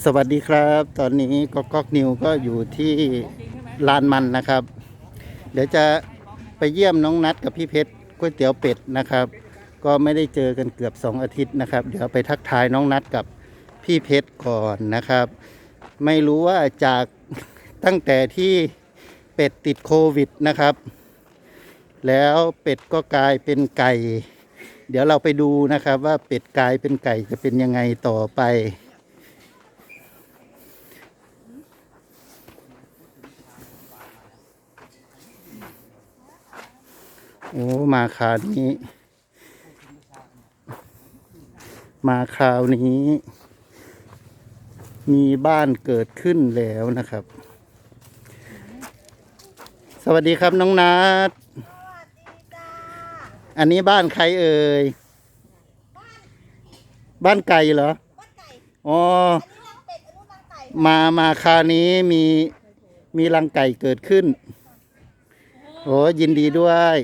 สวัสดีครับ ตอนนี้ก็ก๊อกนิวก็อยู่ที่ลานมันนะครับ เดี๋ยวจะไปเยี่ยมน้องนัดกับพี่เพชรก๋วยเตี๋ยวเป็ดนะครับ ก็ไม่ได้เจอกันเกือบ 2 อาทิตย์นะครับ เดี๋ยวไปทักทายน้องนัดกับพี่เพชรก่อนนะครับ ไม่รู้ว่าจากตั้งแต่ที่เป็ดติดโควิดนะครับ แล้วเป็ดก็กลายเป็นไก่ เดี๋ยวเราไปดูนะครับว่าเป็ดกลายเป็นไก่จะเป็นยังไงต่อไป โอ้มาคราวนี้ มาคราวนี้ มีบ้านเกิดขึ้นแล้วนะครับ สวัสดีครับน้องนัดอันนี้บ้านใครเอ่ย บ้านไก่เหรอบ้านไก่อ๋ออันนี้รังเป็ดอันนู้นรังไก่มามาคราวนี้มีมีรังไก่เกิดขึ้น โอ้ยินดีด้วย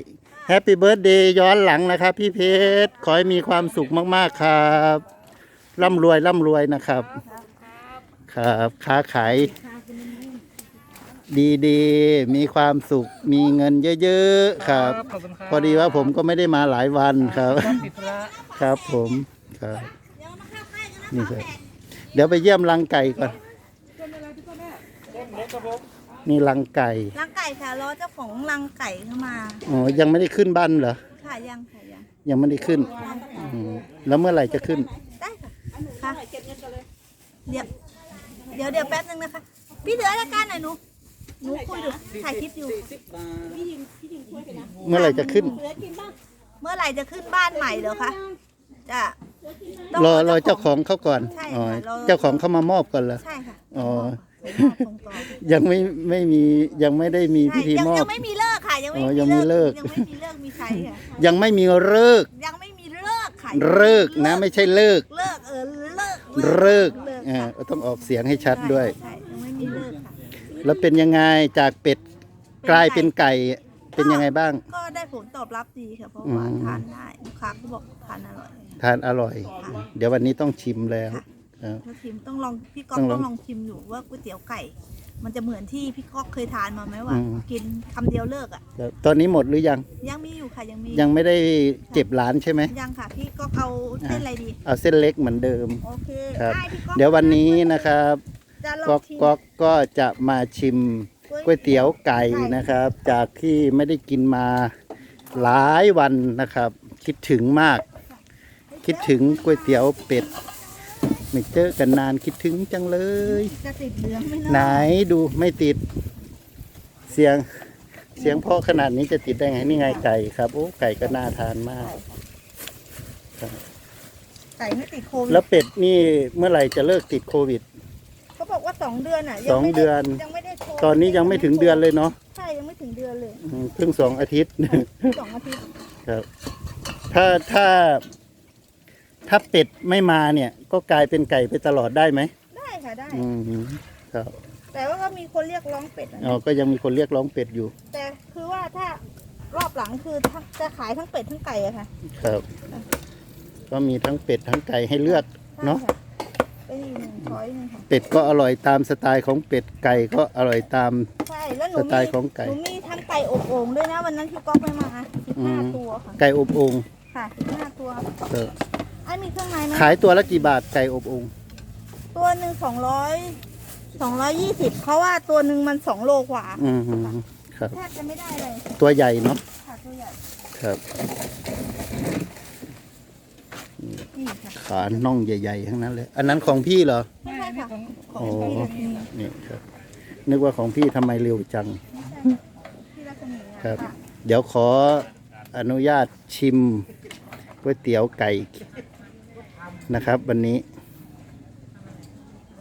แฮปปี้เบิร์ดเดย์ย้อนหลังนะครับ พี่เพชรขอให้มีความสุขมากๆครับร่ำรวยร่ำรวยนะครับ ครับค้าขายดีๆ มีความสุขมีเงินเยอะๆครับ ขอบคุณครับพอดีว่าผมก็ไม่ได้มาหลายวันครับ ติดธุระครับผมครับเดี๋ยวมาเข้าค่ายกันนะนี่คะครับเดี๋ยวไปเยี่ยมรังไก่ก่อนนี่รังไก่รังไก่ ค่ะรอเจ้าของรังไก่เข้ามาอ๋อยังไม่ได้ขึ้นบ้านเหรอค่ะยังค่ะยังยังไม่ได้ขึ้นอืมแล้วเมื่อไหร่จะขึ้น ได้ค่ะค่ะเดี๋ยวเดี๋ยวเดี๋ยวแป๊บนึงนะคะ พี่เหลือรายการหน่อยหนูหนูคุยอยู่ถ่ายคลิปอยู่ เมื่อไหร่จะขึ้น เมื่อไหร่จะขึ้นบ้านใหม่เหรอคะจะต้งรอรอเจ้าของเขาก่อนใช่อ๋อค่ะรอเจ้าของเขามามอบก่อนเหรอใช่ค่ะ อ๋อส่งต่อ ยังไม่ไม่มียังไม่ได้มีพิใช่ธียังมอยับงไม่มีเลิกค่ะ ยังไม่อ๋อมียังไม่เลิก ยังไม่มีเลิกมีใครค่ะยังไม่มีเลิกษ์ยังไม่มีเลิกค่ะเลิกษ์นะไม่ใช่เลิกเลิกเออเลิกเลิกษ์เลิกเออค่ะต้องออกเสียงให้ชัดด้วย ใช่ยังไม่มีเลิกค่ะ แล้วเป็นยังไงจากเป็ดกลายเป็นไก่เป็นยังไงบ้าง ก็ได้ผลตอบรับดีค่ะเพราะอืมว่าทานได้ลูกค้าก็บอกทานอร่อยทานอร่อย เดี๋ยววันนี้ต้องชิมแล้ว ค รับถ้าชิมต้องลองพี่ก๊อกต้องลองต้องลองชิมอยู่ว่าก๋วยเตี๋ยวไก่ มันจะเหมือนที่พี่ก๊อกเคยทานมาไหมว่า อืม กินคำเดียวเลิกอะแล้วตอนนี้หมดหรือยัง ยังมีอยู่ค่ะยังมียังไม่ได้เจ็บหลานใช่ไหม ยังค่ะ พี่ก๊อกเอาเส้นอะไรดี เอาเส้นเล็กเหมือนเดิม โอเคครับ ได้พี่ก๊อกเดี๋ยววันนี้นะครับจะลองก๊อกชิมก๊อกก็จะมาชิมก๋วยเตี๋ยวไก่นะครับ จากที่ไม่ได้กินมาหลายวันนะครับ คิดถึงมาก คิดถึงก๋วยเตี๋ยวเป็ด ไม่เจอกันนานคิดถึงจังเลย จะติดเหลืองไหมเนาะไหนดูไม่ติด เสียงเสียงเพราะขนาดนี้จะติดได้ไงนี่ไงไก่ครับโอ้ไก่ก็น่าทานมาก ไก่ไม่ติดโควิดแล้วเป็ดนี่เมื่อไหร่จะเลิกติดโควิด เขาบอกว่าสองเดือนอะสองไม่ไเดือน ยังไม่ได้โทรตอนนี้ยังไม่ถึงเดือนเลยเนาะใช่ยังไม่ถึงเดือนเลยอืมเพิ่งสองอาทิตย์ สองอาทิตย์ ครับ ถ้าถ้า ถ้าเป็ดไม่มาเนี่ย ก็กลายเป็นไก่ไปตลอดได้ไหมได้ค่ะได้ อืมครับ แต่ว่าก็มีคนเรียกร้องเป็ดอะอ๋อก็ยังมีคนเรียกร้องเป็ดอยู่ แต่คือว่าถ้ารอบหลังคือจะขายทั้งเป็ดทั้งไก่อะค่ะครับ ก็มีทั้งเป็ดทั้งไก่ให้เลือกเนาะใช่ค่เป็นอีกหนึ่งช้อยหนึงค่ะเป็ดก็อร่อยตามสไตล์ของเป็ดไก่ก็อร่อยตาม ใช่แล้วหนูสไตมีล์ของไก่หนูมีทั้งไก่อบโอ่งด้วยนะวันนั้นพี่ก๊อกไม่มาสิบอืห้าม ตัวค่ะไก่อบโองค่ะสิบห้าตัว เออไอ้มีเครื่องในไหมขายตัวละกี่บาทไก่อบโองตัวหนึ่งสองร้อยสองร้อยยี่สิบเพราะว่าตัวหนึ่งมันสองโลกว่าอืมครับ แทบจะไม่ได้เลยตัวใหญ่เนาะค่ะตัวใหญ่ครับนี่ค่ะขาน่องใหญ่ๆทั้งนั้นเลย อันนั้นของพี่เหรอไม่ใช่ค่ะของโอ้พี่รัศมีนี่ครับ นึกว่าของพี่ทำไมเร็วจัง ไม่ใช่ค่ะพี่รัศมีอะครับ ค่ะเดี๋ยวขออนุญาตชิมก๋วยเตี๋ยวไก่ นะครับ วันนี้